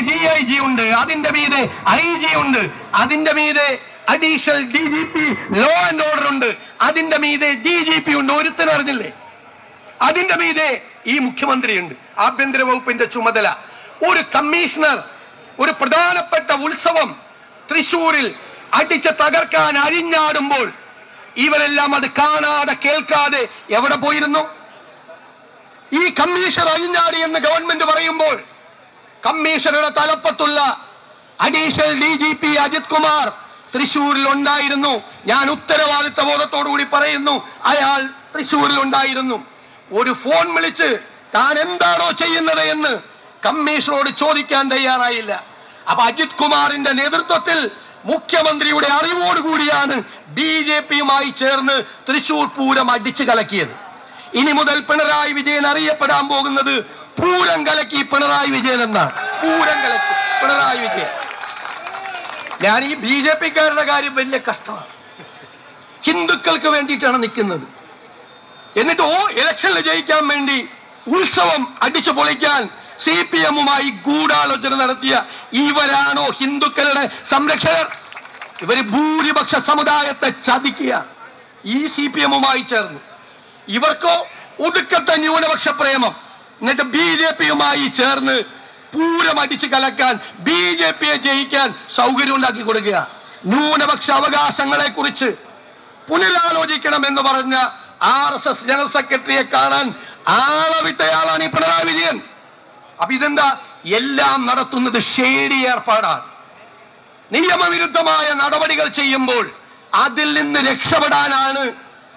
D I G ഉണ്ട്. അതിന്റെ മീതെ ഐ ജി ഉണ്ട്. അതിന്റെ മീതെ additional D G P law and order ഉണ്ട്. അതിന്റെ മീതെ ഡി ജി പി ഉണ്ട്. ഒരുത്തൻ അറിഞ്ഞില്ലേ? അതിന്റെ മീതെ ഈ മുഖ്യമന്ത്രിയുണ്ട് ആഭ്യന്തര വകുപ്പിന്റെ ചുമതല. ഒരു കമ്മീഷണർ ഒരു പ്രധാനപ്പെട്ട ഉത്സവം തൃശൂരിൽ അടിച്ച് തകർക്കാൻ അരിഞ്ഞാടുമ്പോൾ ഇവരെല്ലാം അത് കാണാതെ കേൾക്കാതെ എവിടെ പോയിരുന്നു? ഈ കമ്മീഷണർ അഴിഞ്ഞാടി എന്ന് ഗവൺമെന്റ് പറയുമ്പോൾ കമ്മീഷണറുടെ തലപ്പത്തുള്ള additional D G P Ajith Kumar തൃശൂരിൽ ഉണ്ടായിരുന്നു ഞാൻ ഉത്തരവാദിത്ത ബോധത്തോടുകൂടി പറയുന്നു അയാൾ തൃശൂരിൽ ഉണ്ടായിരുന്നു ഒരു ഫോൺ വിളിച്ച് താൻ എന്താണോ ചെയ്യുന്നത് എന്ന് കമ്മീഷണറോട് ചോദിക്കാൻ തയ്യാറായില്ല. അപ്പൊ അജിത് കുമാറിന്റെ നേതൃത്വത്തിൽ മുഖ്യമന്ത്രിയുടെ അറിവോടുകൂടിയാണ് ബി ജെ പിയുമായി ചേർന്ന് തൃശൂർ പൂരം അടിച്ചു കലക്കിയത്. ഇനി മുതൽ പിണറായി വിജയൻ അറിയപ്പെടാൻ പോകുന്നത് പൂരം കലക്കി പിണറായി വിജയൻ എന്നാണ് പൂരം കലക്കി പിണറായി വിജയൻ. ഞാൻ ഈ ബി ജെ പിക്കാരുടെ കാര്യം വലിയ കഷ്ടമാണ്. ഹിന്ദുക്കൾക്ക് വേണ്ടിയിട്ടാണ് നിൽക്കുന്നത്. എന്നിട്ട് ഓ ഇലക്ഷനിൽ ജയിക്കാൻ വേണ്ടി ഉത്സവം അടിച്ചു പൊളിക്കാൻ സി പി എമ്മുമായി ഗൂഢാലോചന നടത്തിയ ഇവരാണോ ഹിന്ദുക്കളുടെ സംരക്ഷകർ? ഇവർ ഭൂരിപക്ഷ സമുദായത്തെ ചതിക്കുക ഈ സി പി എമ്മുമായി ചേർന്ന്. ഇവർക്കോ ഒടുക്കത്തെ ന്യൂനപക്ഷ പ്രേമം. എന്നിട്ട് ബി ജെ പിയുമായി ചേർന്ന് പൂരം അടിച്ച് കലക്കാൻ ബി ജെ പിയെ ജയിക്കാൻ സൗകര്യം ഉണ്ടാക്കി കൊടുക്കുക. ന്യൂനപക്ഷ അവകാശങ്ങളെ കുറിച്ച് പുനരാലോചിക്കണം എന്ന് പറഞ്ഞ ആർ എസ് എസ് ജനറൽ സെക്രട്ടറിയെ കാണാൻ ആളവിട്ടയാളാണ് ഈ പിണറായി വിജയൻ. അപ്പൊ ഇതെന്താ? എല്ലാം നടത്തുന്നത് ഷേഡി ഏർപ്പാടാണ്. നിയമവിരുദ്ധമായ നടപടികൾ ചെയ്യുമ്പോൾ അതിൽ നിന്ന് രക്ഷപ്പെടാനാണ്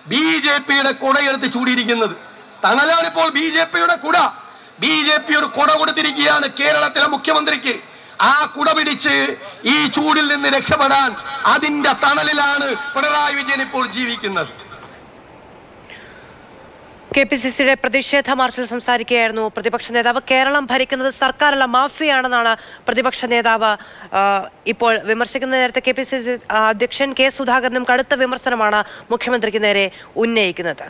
ബി ജെ പിയുടെ കുടയെടുത്ത് ചൂടിയിരിക്കുന്നത്. തണലാണ് ഇപ്പോൾ ബി ജെ പിയുടെ കുട. ബി ജെ പി ഒരു കുട കൊടുത്തിരിക്കുകയാണ് കേരളത്തിലെ മുഖ്യമന്ത്രിക്ക്. ആ കുട പിടിച്ച് ഈ ചൂടിൽ നിന്ന് രക്ഷപ്പെടാൻ അതിന്റെ തണലിലാണ് പിണറായി വിജയൻ ഇപ്പോൾ ജീവിക്കുന്നത്. കെ പി സി സിയുടെ പ്രതിഷേധ മാർച്ചിൽ സംസാരിക്കുകയായിരുന്നു പ്രതിപക്ഷ നേതാവ്. കേരളം ഭരിക്കുന്നത് സർക്കാരല്ല മാഫിയാണെന്നാണ് പ്രതിപക്ഷ നേതാവ് ഇപ്പോൾ വിമർശിക്കുന്ന നേരത്തെ കെ പി സി സി അധ്യക്ഷൻ കെ സുധാകരനും കടുത്ത വിമർശനമാണ് മുഖ്യമന്ത്രിക്ക് നേരെ ഉന്നയിക്കുന്നത്.